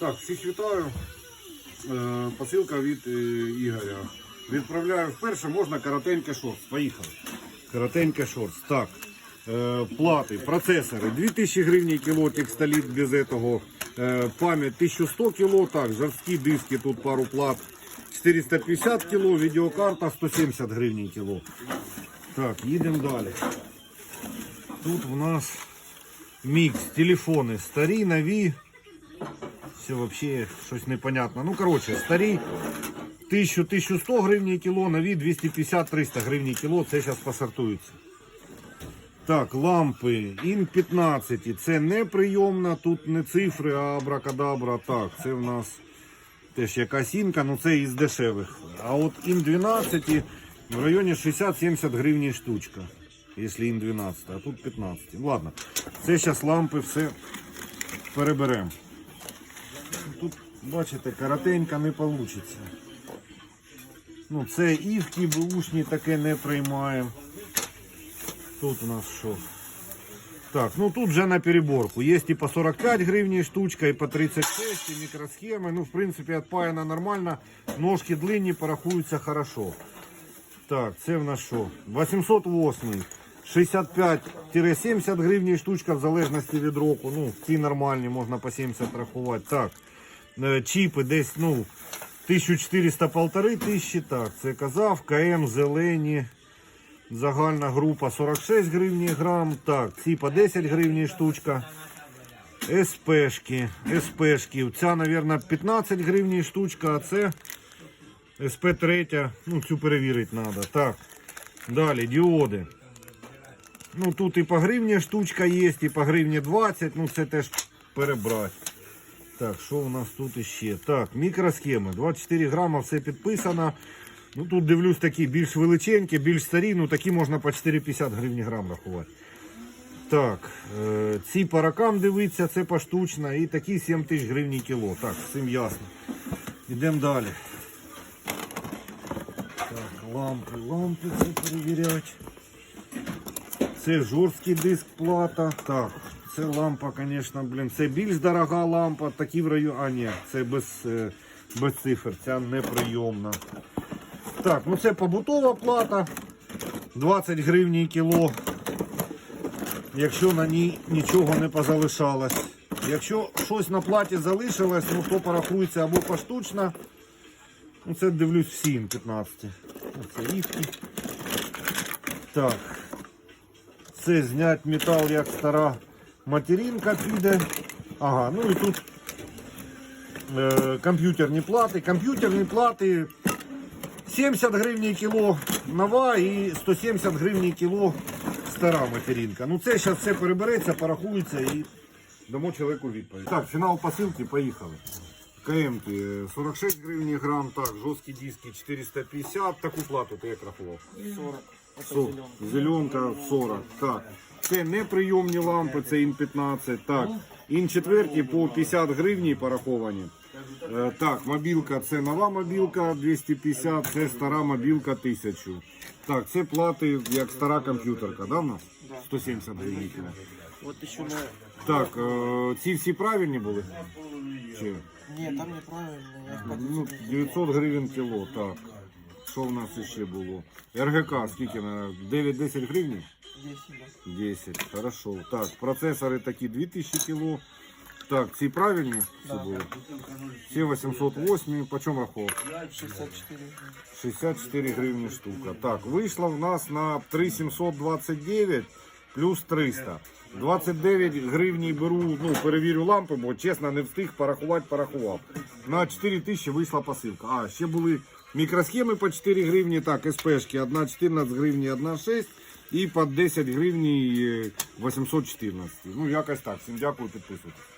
Так, всіх вітаю. Е, Посилка від е, Ігоря. Відправляю вперше, можна коротеньке шорт. Поїхали. Коротеньке шорт. Так. Е, Плати, процесори 2000 гривень кіло, текстоліт без этого. Пам'ять 1100 кіло, так, жорсткі диски, тут пару плат. 450 кіло, відеокарта 170 гривень кіло. Так, їдемо далі. Тут у нас мікс, телефони старі, нові. Все вообще щось непонятно. Ну, коротше, старі 1000-1100 гривень кіло, нові 250-300 гривень кіло. Це зараз посортується. Так, лампи ін 15. Це не тут не цифри, а абракадабра. Так, це в нас теж якась інка, ну це із дешевих. А от ін 12 в районі 60-70 гривень штучка. Якщо ін 12, а тут 15. Ладно, це зараз лампи все переберемо. Тут, бачите, коротенько не вийде. Ну, це івки, бушні таке не приймаємо. Тут у нас що? Так, ну тут вже на переборку. Є і по 45 гривень штучка, і по 36, і мікросхеми. Ну, в принципі, отпаяна нормально. Ножки длинні, порахуються хорошо. Так, це в нас що? 808. 65-70 гривень штучка в залежності від року. Ну, ці нормальні, можна по 70 рахувати. Так, чіпи десь, ну, 1400 полтори тисячі. Так, це казав. КМ зелені. Загальна група 46 гривень грам. Так, ці по 10 гривень штучка. СПшки. СПшки. Ця, мабуть, 15 гривень штучка, а це СП3. Ну, цю перевірити треба. Так. Далі, діоди. Ну, тут і по гривні штучка є, і по гривні 20. Ну, це теж перебрати. Так, що у нас тут іще? Так, мікросхеми. 24 грама, все підписано. Ну тут дивлюсь такі більш величенькі, більш старі, ну такі можна по 4,50 гривні грам рахувати. Так, е, ці паракам дивиться, це поштучно, і такі 7 тисяч гривень кіло. Так, цим ясно. Йдемо далі. Так, лампи, лампи це перевіряти. Це жорсткий диск плата. Так, це лампа, звісно, блін. Це більш дорога лампа, такі в районі. А, ні, це без, е, без цифр, ця неприйомна. Так, ну це побутова плата. 20 гривень кіло. Якщо на ній нічого не позалишалось. Якщо щось на платі залишилось, ну то порахується або поштучно. Ну це дивлюсь всі 15. Це івки. Так. Це знять метал як стара материнка піде. Ага, ну і тут е, комп'ютерні плати. Комп'ютерні плати 70 гривень кіло нова і 170 гривень кіло стара материнка. Ну це зараз все перебереться, порахується і дамо чоловіку відповідь. Так, фінал посилки, поїхали. КМ 46 гривень грам, так, жорсткі диски 450, таку плату ти як рахував? 40. Это зеленка. Зеленка 40. Так. Це неприйомні лампи, це ін 15. Так. Ін четверті по 50 гривень пораховані. Е, Так, мобілка це нова мобілка 250, це стара мобілка 1000. Так, це плати як стара комп'ютерка, да, в нас? 170 гривень. Так, е, ці всі правильні були? Чи? Нет, там неправильно. Я Ну, 900 гривень кіло, так. Що в нас ще було? РГК скільки на 9-10 гривень? 10, да. 10, хорошо. Так, процесори такі 2000 кіло. Так, ці правильні? Це були? Ці 808, по чому рахував? 64. 64 гривні штука. Так, вийшло в нас на 3729 плюс 300. 29 гривні беру, ну, перевірю лампи, бо чесно не встиг порахувати, порахував. На 4 тисячі вийшла посилка. А, ще були мікросхеми по 4 гривні, так, СПшки, одна 14 гривні, одна 6 і по 10 гривні е, 814. Ну, якось так. Всім дякую, підписуйтесь.